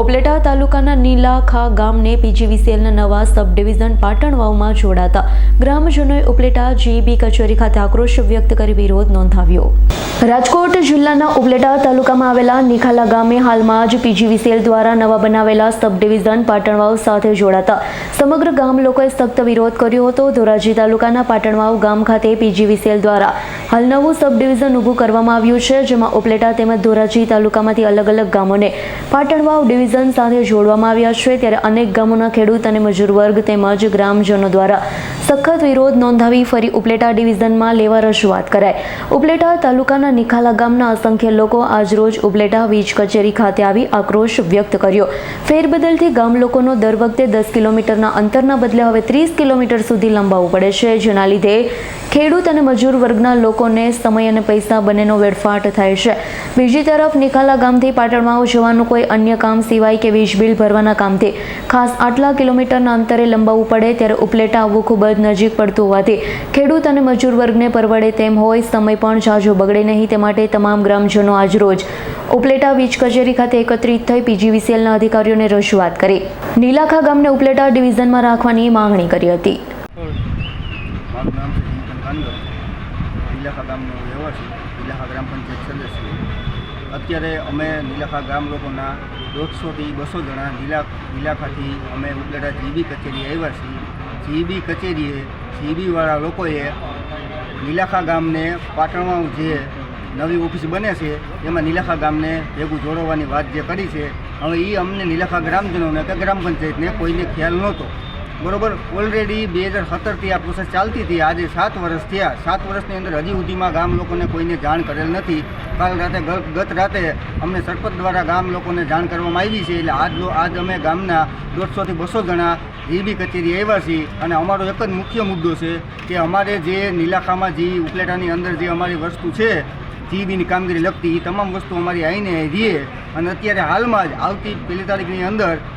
ઉપલેટા તાલુકાના નીલાખા ગામને પીજીવીસીએલના નવા સબ ડિવિઝન પાટણવાવમાં જોડાતા ગ્રામજનોએ ઉપલેટા જીબી કચેરી ખાતે આક્રોશ વ્યક્ત કરી વિરોધ નોંધાવ્યો. રાજકોટ જિલ્લાના ઉપલેટા તાલુકામાં આવેલા નિખાલા ગામે હાલમાં જ પીજીવીસીએલ દ્વારા નવા બનાવેલા સબ ડિવિઝન પાટણવાવ સાથે જોડાતા સમગ્ર ગામ લોકોએ સખ્ત વિરોધ કર્યો હતો. ધોરાજી તાલુકાના પાટણવાવ ગામ ખાતે પીજીવીસીએલ દ્વારા હાલ નવું સબ ડિવિઝન ઊભું કરવામાં આવ્યું છે, જેમાં ઉપલેટા તેમજ ધોરાજી તાલુકામાંથી અલગ અલગ ગામોને પાટણવાવ ડિવિઝન સાથે જોડવામાં આવ્યા છે, ત્યારે અનેક ગામોના ખેડૂત અને મજૂર વર્ગ તેમજ ગ્રામજનો દ્વારા સખત વિરોધ નોંધાવી ફરી ઉપલેટા ડિવિઝનમાં લેવા રજૂઆત કરાઈ. ઉપલેટા તાલુકાના નિખાલા ગામના અસંખ્ય લોકો આજરોજ ઉપલેટા વીજ કચેરી ખાતે આવી આક્રોશ વ્યક્ત કર્યો. ફેરબદલથી ગામ લોકોનો દર વખતે દસ કિલોમીટરના અંતરના બદલે હવે ત્રીસ કિલોમીટર સુધી લંબાવવું પડે છે, જેના લીધે ખેડૂત અને મજૂર વર્ગના લોકોને સમય અને પૈસા બંનેનો વેડફાટ થાય છે. બીજી તરફ નિખાલા ગામથી પાટણમાં જવાનું કોઈ અન્ય કામ સિવાય કે વીજ બિલ ભરવાના કામથી ખાસ આટલા કિલોમીટરના અંતરે લંબાવવું પડે ત્યારે ઉપલેટા આવવું ખૂબ જ નજીક પડતું હોવાથી ખેડૂત અને મજૂર વર્ગને પરવડે તેમ હોય, સમય પણ ઝાઝો બગડે નહીં. તે માટે તમામ ગ્રામજનો આજરોજ ઉપલેટા વીજ કચેરી ખાતે એકત્રિત થઈ પીજીવીસીએલના અધિકારીઓને રજૂઆત કરી. નીલાખા ગામને ઉપલેટા ડિવિઝનમાં રાખવાની માંગણી કરી હતી. અત્યારે અમે નીલાખા ગામ લોકોના દોઢસોથી બસો જણા નીલા નીલાખાથી અમે ઉપલેટા જીબી કચેરી આવ્યા છીએ. જીબી કચેરીએ જીબીવાળા લોકોએ નીલાખા ગામને પાટણમાં જે નવી ઓફિસ બને છે, એમાં નીલાખા ગામને ભેગું જોડવાની વાત જે કરી છે. હવે એ અમને નીલાખા ગ્રામજનોને કે ગ્રામ પંચાયતને કોઈને ખ્યાલ નહોતો. બરોબર ઓલરેડી બે હજાર સત્તરથી આ પ્રોસેસ ચાલતી હતી. આજે સાત વર્ષ થયા. સાત વર્ષની અંદર હજી સુધીમાં ગામ લોકોને કોઈને જાણ કરેલ નથી. કાલ રાતે ગત રાતે અમને સરપંચ દ્વારા ગામ લોકોને જાણ કરવામાં આવી છે. એટલે આજ આજ અમે ગામના દોઢસોથી બસો જણા જીબી કચેરી આવ્યા છીએ. અને અમારો એક જ મુખ્ય મુદ્દો છે કે અમારે જે નીલાખામાં જે ઉપલેટાની અંદર જે અમારી વસ્તુ છે જીબીની કામગીરી લગતી એ તમામ વસ્તુ અમારી આવીને રહીએ અને અત્યારે હાલમાં જ, આવતી પહેલી તારીખની અંદર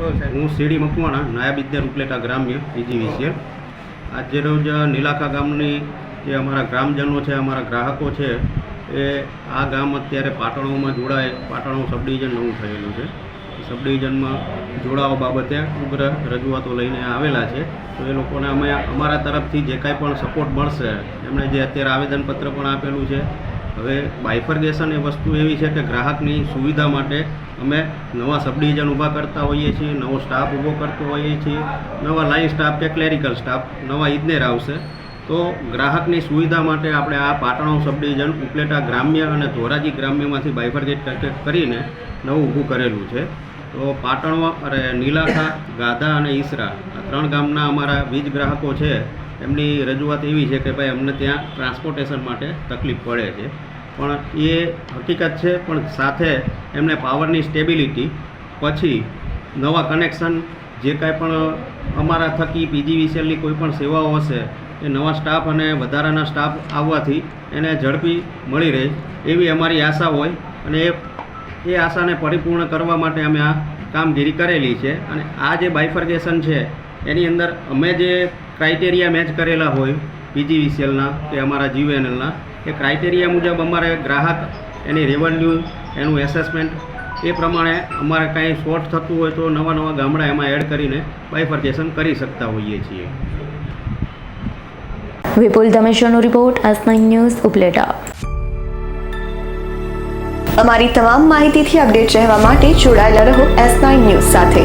હું સીડી મકવાણા, નાયબ વિદ્યા ઉપલેટા ગ્રામ્ય પીજીવીસીએલ આજે રોજ નીલાખા ગામની જે અમારા ગ્રામજનો છે, અમારા ગ્રાહકો છે, એ આ ગામ અત્યારે પાટણોમાં જોડાય, પાટણો સબ ડિવિઝન નવું થયેલું છે. સબ ડિવિઝનમાં જોડાવા બાબતે ઉગ્ર રજૂઆતો લઈને આવેલા છે. તો એ લોકોને અમે અમારા તરફથી જે કાંઈ પણ સપોર્ટ મળશે એમણે જે અત્યારે આવેદનપત્ર પણ આપેલું છે હવે બાયફર્ગેશન એ વસ્તુ એવી છે કે ગ્રાહકની સુવિધા માટે અમે નવા સબ ડિવિઝન ઊભા કરતા હોઈએ છીએ, નવો સ્ટાફ ઊભો કરતો હોઈએ છીએ, નવા લાઈન સ્ટાફ કે ક્લેરિકલ સ્ટાફ નવા ઇજનેર આવશે. તો ગ્રાહકની સુવિધા માટે આપણે આ પાટણો સબ ડિવિઝન ઉપલેટા ગ્રામ્ય અને ધોરાજી ગ્રામ્યમાંથી બાયફર્ગેટ કરીને નવું ઊભું કરેલું છે. તો પાટણમાં, અરે, નીલાખા, ગાધા અને ઈસરા આ ત્રણ ગામના અમારા વીજ ગ્રાહકો છે. એમની રજૂઆત એવી છે કે ભાઈ અમને ત્યાં ટ્રાન્સપોર્ટેશન માટે તકલીફ પડે છે. પણ એ હકીકત છે, પણ સાથે એમને પાવરની સ્ટેબિલિટી પછી નવા કનેક્શન જે કાંઈ પણ અમારા થકી પીજીવીસીએલની કોઈ પણ સેવાઓ હશે, એ નવા સ્ટાફ અને વધારાના સ્ટાફ આવવાથી એને ઝડપી મળી રહે. એવી અમારી આશા હોય અને એ એ આશાને પરિપૂર્ણ કરવા માટે અમે આ કામગીરી કરેલી છે. અને આ જે બાયફર્ગેશન છે, એની અંદર અમે જે ક્રાઇટેરિયા મેચ કરેલા હોય, પીજીવીસીએલના કે અમારા જીયુએનએલના એ ક્રાઇટેરિયા મુજબ અમારે ગ્રાહક, એની રેવન્યુ એનું એસેસમેન્ટ એ પ્રમાણે અમારે કાંઈ શોર્ટ થતું હોય તો નવા નવા ગામડા એમાં એડ કરીને બાયફર્ગેશન કરી શકતા હોઈએ છીએ. વિપુલ ધમેશ્વરનો રિપોર્ટ નાઇન ન્યૂઝ, ઉપલેટા. અમારી તમામ માહિતીથી અપડેટ રહેવા માટે જોડાયેલા રહો એસ નાઇન ન્યૂઝ સાથે.